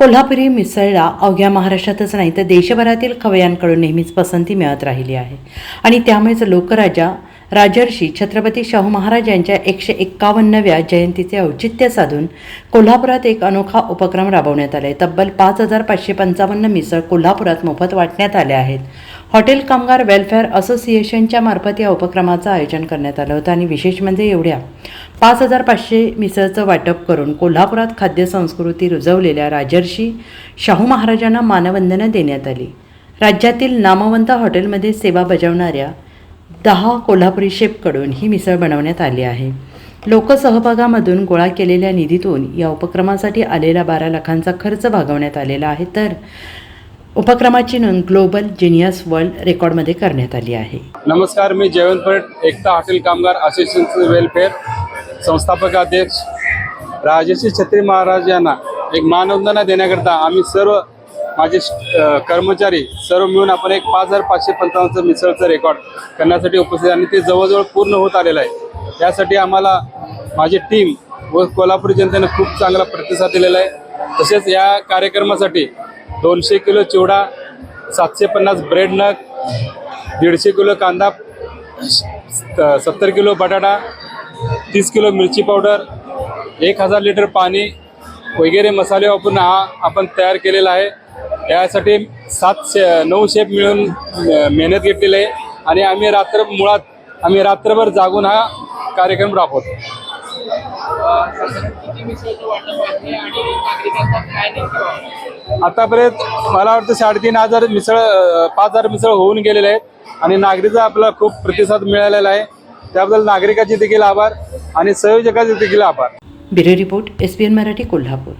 कोल्हापुरी मिसळला. अवघ्या महाराष्ट्रातच नाही तर देशभरातील खवयांकडून नेहमीच पसंती मिळत राहिली आहे. आणि त्यामुळेच लोकराजा राजर्षी छत्रपती शाहू महाराज यांच्या एकशे एक्कावन्नव्या जयंतीचे औचित्य साधून कोल्हापुरात एक अनोखा उपक्रम राबवण्यात आला आहे तब्बल पाच हजार पाचशे पंचावन्न मिसळ कोल्हापुरात मोफत वाटण्यात आल्या आहेत. हॉटेल कामगार वेलफेअर असोसिएशनच्या मार्फत या उपक्रमाचं आयोजन करण्यात आलं होतं आणि विशेष म्हणजे एवढ्या पाच हजार पाचशे मिसळचं वाटप करून कोल्हापुरात खाद्य संस्कृती रुजवलेल्या राजर्षी शाहू महाराजांना मानवंदना देण्यात आली. राज्यातील नामवंत हॉटेलमध्ये सेवा बजावणाऱ्या दहा कोल्हापुरी शेफकडून ही मिसळ बनवण्यात आली आहे. लोकसहभागामधून गोळा केलेल्या निधीतून या उपक्रमासाठी आलेला बारा लाखांचा खर्च भागवण्यात आलेला आहे. तर उपक्रमाची नोंद ग्लोबल जिनियस वर्ल्ड रेकॉर्डमध्ये करण्यात आली आहे. नमस्कार मी जयवंत भट एकता हॉटेल कामगार असोसिएशनचे वेलफेअर संस्थापक अध्यक्ष. राजेश छत्री महाराज यांना एक मानवंदना देण्याकरता आम्ही सर्व माझे कर्मचारी सर्व मिळून आपण एक पाच हजार पाचशे पंचावन्नचं मिसळचं रेकॉर्ड करण्यासाठी उपस्थित आणि ते जवळजवळ पूर्ण होत आलेलं आहे. त्यासाठी आम्हाला माझी टीम व कोल्हापूर जनतेनं खूप चांगला प्रतिसाद दिलेला आहे. तसेच या कार्यक्रमासाठी दोनशे किलो चिवडा सातशे पन्नास ब्रेड नग दीडशे किलो कांदा सत्तर किलो बटाटा तीस किलो मिरची पावडर एक हजार लिटर पाणी वगैरे मसाले वापरून हा आपण तयार केलेला आहे. यासाठी सातशे नऊ शेप मिळून मेहनत घेतलेली आहे. आणि आम्ही रात्र मुळात आम्ही रात्रभर जागून हा कार्यक्रम राबवतो. आतापर्यंत मला वाटतं साडेतीन हजार मिसळ पाच हजार मिसळ होऊन गेलेले आहेत. आणि नागरिकचा आपला खूप प्रतिसाद मिळालेला आहे. त्याबद्दल नागरिकाचे देखील आभार आणि संयोजकाचे देखील आभार. Bureau report S N Marathi Kolhapur.